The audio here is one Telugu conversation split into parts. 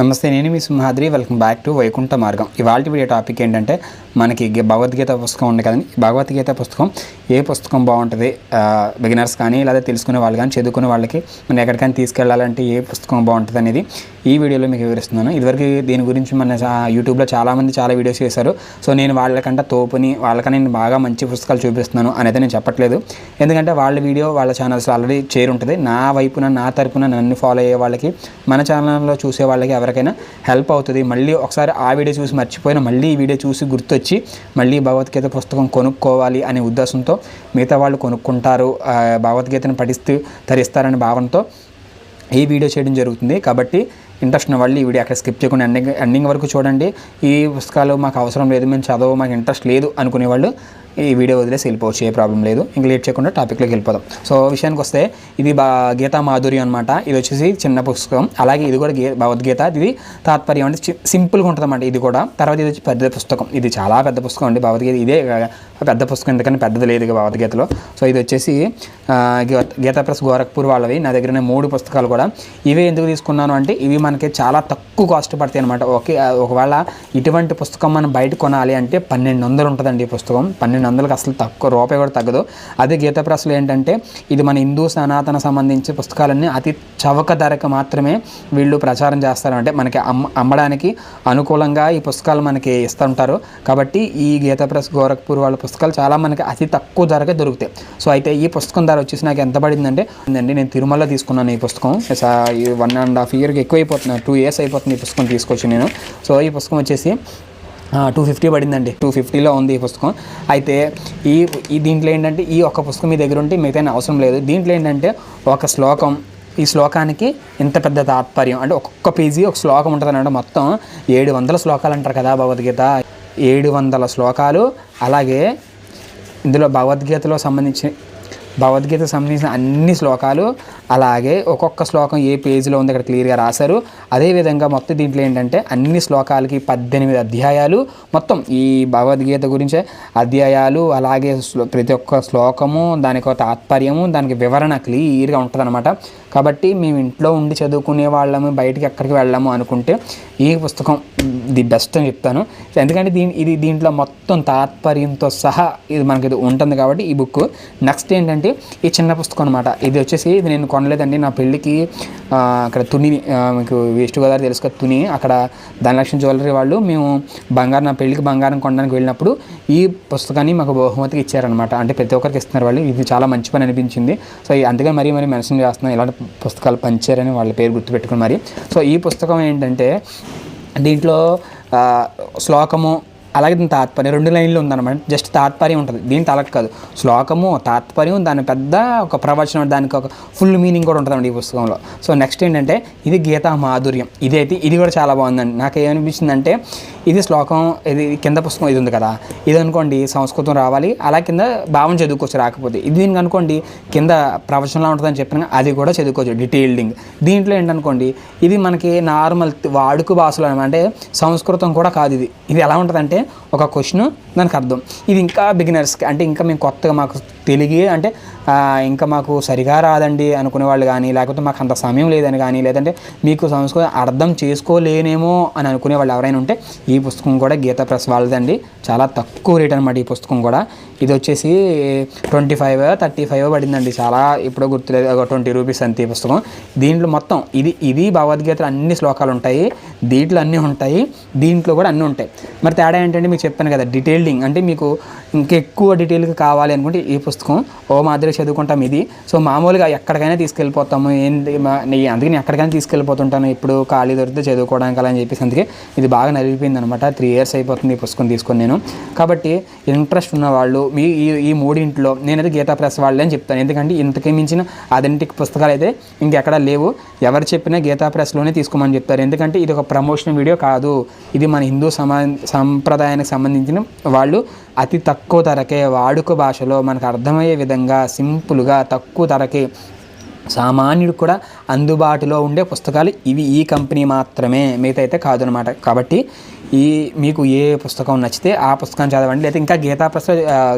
నమస్తే నేను మీ Simhadri. Welcome back to Vaikunta Margam. ఇవాళ వీడియో టాపిక్ ఏంటంటే మనకి భగవద్గీత పుస్తకం ఉంది కదండి. భగవద్గీత పుస్తకం ఏ పుస్తకం బాగుంటుంది? బిగినర్స్ కానీ లేదా తెలుసుకునే వాళ్ళు కానీ చదువుకునే వాళ్ళకి మనం ఎక్కడికైనా తీసుకెళ్ళాలంటే ఏ పుస్తకం బాగుంటుంది అనేది ఈ వీడియోలో మీకు వివరిస్తున్నాను. ఇదివరకు దీని గురించి మన యూట్యూబ్లో చాలామంది చాలా వీడియోస్ చేశారు. సో నేను వాళ్ళకంటే తోపుని వాళ్ళకన్నా నేను బాగా మంచి పుస్తకాలు చూపిస్తున్నాను అనేది నేను చెప్పట్లేదు. ఎందుకంటే వాళ్ళ వీడియో వాళ్ళ ఛానల్స్లో ఆల్రెడీ చేరుంటుంది నా వైపున నా తరపున నన్ను ఫాలో అయ్యే వాళ్ళకి మన ఛానల్లో చూసే వాళ్ళకి ఎవరికైనా హెల్ప్ అవుతుంది. మళ్ళీ ఒకసారి ఆ వీడియో చూసి మర్చిపోయిన మళ్ళీ ఈ వీడియో చూసి గుర్తొచ్చి మళ్ళీ భగవద్గీత పుస్తకం కొనుక్కోవాలి అనే ఉద్దేశంతో మిగతా వాళ్ళు కొనుక్కుంటారు భగవద్గీతను పఠిస్తూ ధరిస్తారనే భావనతో ఈ వీడియో చేయడం జరుగుతుంది. కాబట్టి ఇంట్రెస్ట్ ఉన్న వాళ్ళు ఈ వీడియో అక్కడ స్కిప్ చేయకుండా ఎండింగ్ ఎండింగ్ వరకు చూడండి. ఈ పుస్తకాలు మాకు అవసరం లేదు మేము చదవ మాకు ఇంట్రెస్ట్ లేదు అనుకునే వాళ్ళు ఈ వీడియో వదిలేసి వెళ్ళిపోవచ్చు ఏ ప్రాబ్లం లేదు. ఇంక లేట్ చేయకుండా టాపిక్లోకి వెళ్ళిపోదాం. సో విషయానికి వస్తే ఇది బా గీతా మాధుర్యం అనమాట ఇది వచ్చేసి చిన్న పుస్తకం. అలాగే ఇది కూడా గే భగవద్గీత. ఇది తాత్పర్యం అంటే సింపుల్గా ఉంటుందన్నమాట ఇది కూడా. తర్వాత ఇది వచ్చి పెద్ద పుస్తకం. ఇది చాలా పెద్ద పుస్తకం అండి. భగవద్గీత ఇదే పెద్ద పుస్తకం. ఎందుకని పెద్దది లేదు భగవద్గీతలో. సో ఇది వచ్చేసి గీ- గీతా ప్రెస్ గోరఖ్పూర్ వాళ్ళవి. నా దగ్గర మూడు పుస్తకాలు కూడా. ఇవే ఎందుకు తీసుకున్నాను అంటే ఇవి మనకి చాలా తక్కువ కాస్ట్ పడతాయి అనమాట ఓకే ఒకవేళ ఇటువంటి పుస్తకం మనం బయట కొనాలి అంటే పన్నెండు వందలు ఉంటుందండి ఈ పుస్తకం. పన్నెండు వందలకి అసలు తక్కువ రూపాయి కూడా తగ్గదు. అదే గీత ప్రెస్లో ఏంటంటే ఇది మన హిందూ సనాతన సంబంధించి పుస్తకాలన్నీ అతి చవక ధరకు మాత్రమే వీళ్ళు ప్రచారం చేస్తారు. అంటే మనకి అమ్మ అమ్మడానికి అనుకూలంగా ఈ పుస్తకాలు మనకి ఇస్తుంటారు. కాబట్టి ఈ గీత ప్రెస్ గోరఖ్పూర్ వాళ్ళ పుస్తకాలు చాలా మనకి అతి తక్కువ ధరకే దొరుకుతాయి. సో అయితే ఈ పుస్తకం ధర వచ్చేసి నాకు ఎంత పడిందంటే అండి నేను తిరుమల తీసుకున్నాను ఈ పుస్తకం. వన్ అండ్ హాఫ్ ఇయర్కి ఎక్కువ అయిపోతుంది టూ ఇయర్స్ అయిపోతుంది ఈ పుస్తకం తీసుకొచ్చి నేను. సో ఈ పుస్తకం వచ్చేసి టూ ఫిఫ్టీ పడిందండి. టూ ఫిఫ్టీలో ఉంది ఈ పుస్తకం. అయితే ఈ ఈ దీంట్లో ఏంటంటే ఈ ఒక్క పుస్తకం మీ దగ్గర ఉంటే మిగతా అవసరం లేదు. దీంట్లో ఏంటంటే ఒక శ్లోకం ఈ శ్లోకానికి ఇంత పెద్ద తాత్పర్యం. అంటే ఒక్కొక్క పేజీ ఒక శ్లోకం ఉంటుంది అన్నమాట మొత్తం. ఏడు వందల శ్లోకాలు అంటారు కదా భగవద్గీత. ఏడు వందల శ్లోకాలు. అలాగే ఇందులో భగవద్గీతలో సంబంధించి భగవద్గీతకు సంబంధించిన అన్ని శ్లోకాలు అలాగే ఒక్కొక్క శ్లోకం ఏ పేజీలో ఉంది అక్కడ క్లియర్గా రాశారు. అదేవిధంగా మొత్తం దీంట్లో ఏంటంటే అన్ని శ్లోకాలకి పద్దెనిమిది అధ్యాయాలు మొత్తం ఈ భగవద్గీత గురించే అధ్యాయాలు అలాగే ప్రతి ఒక్క శ్లోకము దానికి ఒక తాత్పర్యము దానికి వివరణ క్లియర్గా ఉంటుంది కాబట్టి మేము ఇంట్లో ఉండి చదువుకునే వాళ్ళము బయటికి ఎక్కడికి వెళ్ళాము అనుకుంటే ఈ పుస్తకం ది బెస్ట్ అని చెప్తాను. ఎందుకంటే దీని ఇది దీంట్లో మొత్తం తాత్పర్యంతో సహా ఇది మనకి ఇది ఉంటుంది కాబట్టి ఈ బుక్ నెక్స్ట్ ఏంటంటే ఈ చిన్న పుస్తకం అనమాట ఇది వచ్చేసి ఇది నేను కొనలేదండి. నా పెళ్ళికి అక్కడ తుని మీకు వేస్ట్ గోదావరి తెలుసు కదా తుని. అక్కడ ధనలక్ష్మి జ్యువెలరీ వాళ్ళు మేము బంగారం నా పెళ్ళికి బంగారం కొనడానికి వెళ్ళినప్పుడు ఈ పుస్తకాన్ని మాకు బహుమతికి ఇచ్చారనమాట అంటే ప్రతి ఒక్కరికి ఇస్తున్నారు వాళ్ళు. ఇది చాలా మంచి పని అనిపించింది. సో అందుకని మరీ మరి మెన్షన్ చేస్తున్నాం ఇలాంటి పుస్తకాలు పంచారని వాళ్ళ పేరు గుర్తుపెట్టుకుని మరి. సో ఈ పుస్తకం ఏంటంటే దీంట్లో శ్లోకము అలాగే దీని తాత్పర్యం రెండు లైన్లు ఉందన్నమాట. జస్ట్ తాత్పర్యం ఉంటుంది. దీని తలక కాదు. శ్లోకము తాత్పర్యం దాని పెద్ద ఒక ప్రవచనం దానికి ఒక ఫుల్ మీనింగ్ కూడా ఉంటుందండి ఈ పుస్తకంలో. సో నెక్స్ట్ ఏంటంటే ఇది గీతా మాధుర్యం. ఇదైతే ఇది కూడా చాలా బాగుందండి. నాకు ఏమనిపించిందంటే ఇది శ్లోకం ఇది కింద పుస్తకం ఇది ఉంది కదా. ఇది అనుకోండి సంస్కృతం రావాలి. అలా కింద భావం చదువుకోవచ్చు రాకపోతే. ఇది దీనికి అనుకోండి కింద ప్రవచనంలో ఉంటుందని చెప్పిన అది కూడా చదువుకోవచ్చు. డీటెయిల్డింగ్ దీంట్లో ఏంటనుకోండి ఇది మనకి నార్మల్ వాడుక భాషలో అనమాట. అంటే సంస్కృతం కూడా కాదు ఇది. ఇది ఎలా ఉంటుందంటే ఒక క్వశ్చన్ దానికి అర్థం. ఇది ఇంకా బిగినర్స్కి అంటే ఇంకా మేము కొత్తగా మాకు తెలియ అంటే ఇంకా మాకు సరిగా రాదండి అనుకునే వాళ్ళు కానీ లేకపోతే మాకు అంత సమయం లేదని కానీ లేదంటే మీకు సంస్కృతం అర్థం చేసుకోలేనేమో అని అనుకునే వాళ్ళు ఎవరైనా ఉంటే ఈ పుస్తకం కూడా గీతా ప్రెస్ వాళ్ళదండి. చాలా తక్కువ రేట్ అనమాట ఈ పుస్తకం కూడా. ఇది వచ్చేసి ట్వంటీ ఫైవ్ థర్టీ ఫైవ్ పడిందండి. చాలా ఇప్పుడు గుర్తులేదు. ఒక ట్వంటీ రూపీస్ అంతే ఈ పుస్తకం. దీంట్లో మొత్తం ఇది ఇది భగవద్గీతలో అన్ని శ్లోకాలు ఉంటాయి. దీంట్లో అన్నీ ఉంటాయి. దీంట్లో కూడా అన్నీ ఉంటాయి. మరి తేడా ఏంటంటే మీకు చెప్పాను కదా డీటెయిలింగ్. అంటే మీకు ఇంకెక్కువ డీటెయిల్గా కావాలి అనుకుంటే ఈ పుస్తకం ఓ మాదిరి చదువుకుంటాం ఇది. సో మామూలుగా ఎక్కడికైనా తీసుకెళ్ళిపోతాము. ఏంటి అందుకని అందుకే నేను ఎక్కడికైనా తీసుకెళ్ళిపోతుంటాను. ఇప్పుడు ఖాళీ దొరికితే చదువుకోవడానికి అలా అని చెప్పేసి అందుకే ఇది బాగా నలిగిపోయింది అనమాట త్రీ ఇయర్స్ అయిపోతుంది ఈ పుస్తకం తీసుకొని నేను. కాబట్టి ఇంట్రెస్ట్ ఉన్న వాళ్ళు మీ ఈ ఈ మూడింట్లో నేనైతే గీతా ప్రెస్ వాళ్ళే అని చెప్తాను. ఎందుకంటే ఇంతకే మించిన అథెంటిక్ పుస్తకాలు అయితే ఇంకెక్కడ లేవు. ఎవరు చెప్పినా గీతా ప్రెస్లోనే తీసుకోమని చెప్తారు. ఎందుకంటే ఇది ఒక ప్రమోషన్ వీడియో కాదు. ఇది మన హిందూ సమా సంప్రదాయానికి సంబంధించిన వాళ్ళు అతి తక్కువ ధరకే వాడుక భాషలో మనకు అర్థమయ్యే విధంగా సింపుల్గా తక్కువ ధరకే సామాన్యుడు కూడా అందుబాటులో ఉండే పుస్తకాలు ఇవి. ఈ కంపెనీ మాత్రమే మిగతా అయితే కాదనమాట. కాబట్టి ఈ మీకు ఏ పుస్తకం నచ్చితే ఆ పుస్తకాన్ని చదవండి. లేదా ఇంకా గీతా ప్రెస్లో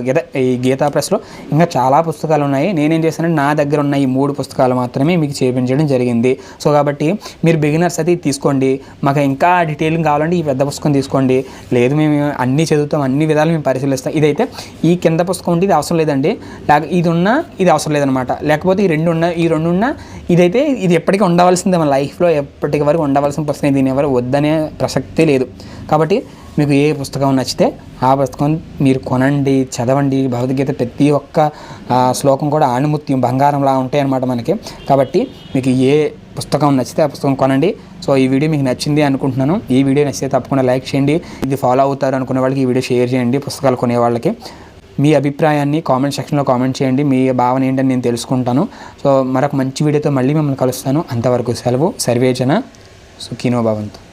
గీత ఈ గీతా ప్రెస్లో ఇంకా చాలా పుస్తకాలు ఉన్నాయి. నేనేం చేశానంటే నా దగ్గర ఉన్న ఈ మూడు పుస్తకాలు మాత్రమే మీకు చేపించడం జరిగింది. సో కాబట్టి మీరు బిగినర్స్ అయితే తీసుకోండి. మాకు ఇంకా డీటెయిలింగ్ కావాలంటే ఈ పెద్ద పుస్తకం తీసుకోండి. లేదు మేము అన్నీ చదువుతాం అన్ని విధాలు మేము పరిశీలిస్తాం. ఇదైతే ఈ కింద పుస్తకం ఉంటే ఇది అవసరం లేదండి. లేక ఇది ఉన్నా ఇది అవసరం లేదనమాట. లేకపోతే ఈ రెండు ఉన్న ఈ రెండు ఉన్నా ఇదైతే ఇది ఎప్పటికీ ఉండవలసిందే మన లైఫ్లో. ఎప్పటికి వరకు ఉండవలసిన పుస్తకం దీని ఎవరు వద్దనే ప్రసక్తే లేదు. కాబట్టి మీకు ఏ పుస్తకం నచ్చితే ఆ పుస్తకం మీరు కొనండి చదవండి. భగవద్గీత ప్రతి ఒక్క శ్లోకం కూడా ఆణిముత్యం బంగారంలా ఉంటాయి అన్నమాట మనకి. కాబట్టి మీకు ఏ పుస్తకం నచ్చితే ఆ పుస్తకం కొనండి. సో ఈ వీడియో మీకు నచ్చింది అనుకుంటున్నాను. ఈ వీడియో నచ్చితే తప్పకుండా లైక్ చేయండి. ఇది ఫాలో అవుతారు అనుకునే వాళ్ళకి ఈ వీడియో షేర్ చేయండి పుస్తకాలు కొనే వాళ్ళకి. మీ అభిప్రాయాన్ని కామెంట్ సెక్షన్లో కామెంట్ చేయండి. మీ భావన ఏంటని నేను తెలుసుకుంటాను. సో మరొక మంచి వీడియోతో మళ్ళీ మిమ్మల్ని కలుస్తాను. అంతవరకు సెలవు. సర్వేజన సుఖీనో భవంతు.